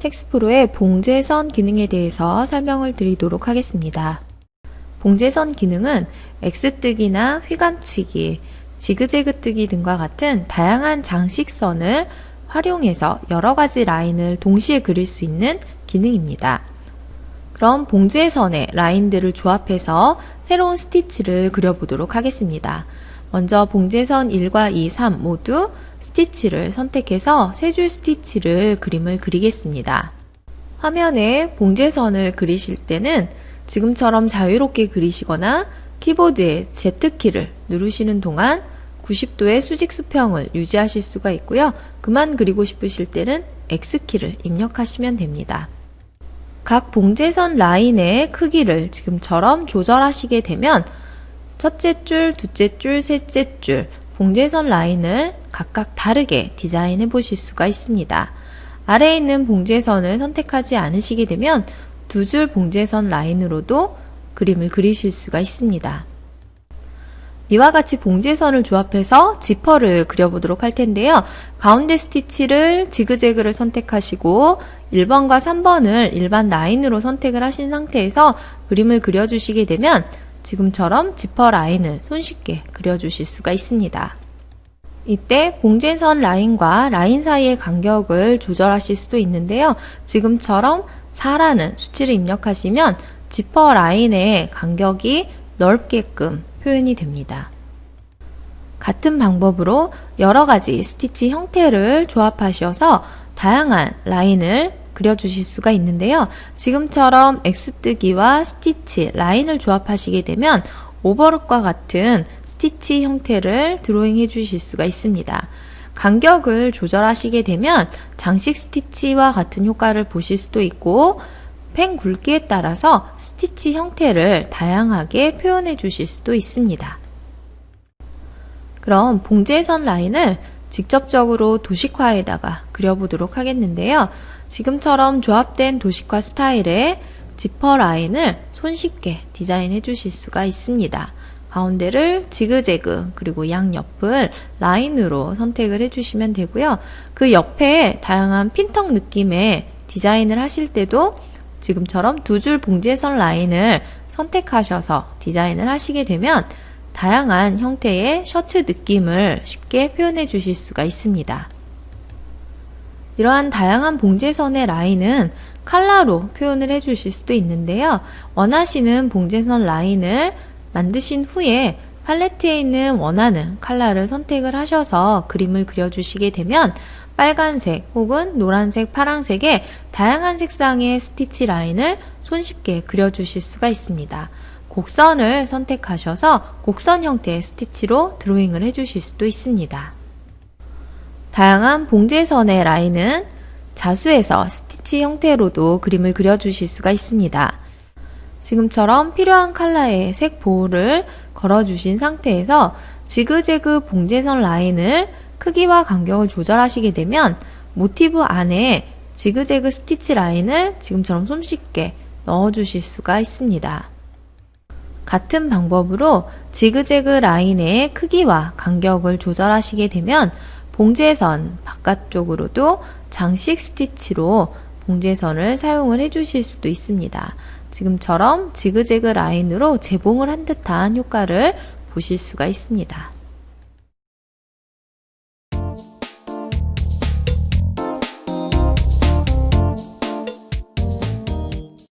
텍스프로의 봉제선 기능에 대해서 설명을 드리도록 하겠습니다. 봉제선 기능은 X뜨기나 휘감치기, 지그재그 뜨기 등과 같은 다양한 장식선을 활용해서 여러 가지 라인을 동시에 그릴 수 있는 기능입니다. 그럼 봉제선의 라인들을 조합해서 새로운 스티치를 그려보도록 하겠습니다. 먼저 봉제선 1과 2, 3 모두 스티치를 선택해서 세 줄 스티치를 그림을 그리겠습니다. 화면에 봉제선을 그리실 때는 지금처럼 자유롭게 그리시거나 키보드의 Z키를 누르시는 동안 90도의 수직 수평을 유지하실 수가 있고요. 그만 그리고 싶으실 때는 X키를 입력하시면 됩니다. 각 봉제선 라인의 크기를 지금처럼 조절하시게 되면 첫째 줄, 둘째 줄, 셋째 줄 봉제선 라인을 각각 다르게 디자인해 보실 수가 있습니다. 아래에 있는 봉제선을 선택하지 않으시게 되면 두 줄 봉제선 라인으로도 그림을 그리실 수가 있습니다. 이와 같이 봉제선을 조합해서 지퍼를 그려보도록 할 텐데요. 가운데 스티치를 지그재그를 선택하시고 1번과 3번을 일반 라인으로 선택을 하신 상태에서 그림을 그려주시게 되면 지금처럼 지퍼 라인을 손쉽게 그려주실 수가 있습니다. 이때 봉제선 라인과 라인 사이의 간격을 조절하실 수도 있는데요. 지금처럼 4라는 수치를 입력하시면 지퍼 라인의 간격이 넓게끔 표현이 됩니다. 같은 방법으로 여러 가지 스티치 형태를 조합하셔서 다양한 라인을 그려주실 수가 있는데요. 지금처럼 X뜨기와 스티치, 라인을 조합하시게 되면 오버룩과 같은 스티치 형태를 드로잉 해 주실 수가 있습니다. 간격을 조절하시게 되면 장식 스티치와 같은 효과를 보실 수도 있고 펜 굵기에 따라서 스티치 형태를 다양하게 표현해 주실 수도 있습니다. 그럼 봉제선 라인을 직접적으로 도식화에다가 그려보도록 하겠는데요. 지금처럼 조합된 도식화 스타일의 지퍼 라인을 손쉽게 디자인해 주실 수가 있습니다. 가운데를 지그재그 그리고 양옆을 라인으로 선택을 해주시면 되고요. 그 옆에 다양한 핀턱 느낌의 디자인을 하실 때도 지금처럼 두 줄 봉제선 라인을 선택하셔서 디자인을 하시게 되면 다양한 형태의 셔츠 느낌을 쉽게 표현해 주실 수가 있습니다. 이러한 다양한 봉제선의 라인은 칼라로 표현을 해 주실 수도 있는데요. 원하시는 봉제선 라인을 만드신 후에 팔레트에 있는 원하는 칼라를 선택을 하셔서 그림을 그려주시게 되면 빨간색 혹은 노란색, 파란색의 다양한 색상의 스티치 라인을 손쉽게 그려주실 수가 있습니다. 곡선을 선택하셔서 곡선 형태의 스티치로 드로잉을 해주실 수도 있습니다. 다양한 봉제선의 라인은 자수해서 스티치 형태로도 그림을 그려주실 수가 있습니다. 지금처럼 필요한 컬러의 색 보호를 걸어주신 상태에서 지그재그 봉제선 라인을 크기와 간격을 조절하시게 되면 모티브 안에 지그재그 스티치 라인을 지금처럼 손쉽게 넣어주실 수가 있습니다. 같은 방법으로 지그재그 라인의 크기와 간격을 조절하시게 되면 봉제선 바깥쪽으로도 장식 스티치로 봉제선을 사용을 해주실 수도 있습니다. 지금처럼 지그재그 라인으로 재봉을 한 듯한 효과를 보실 수가 있습니다.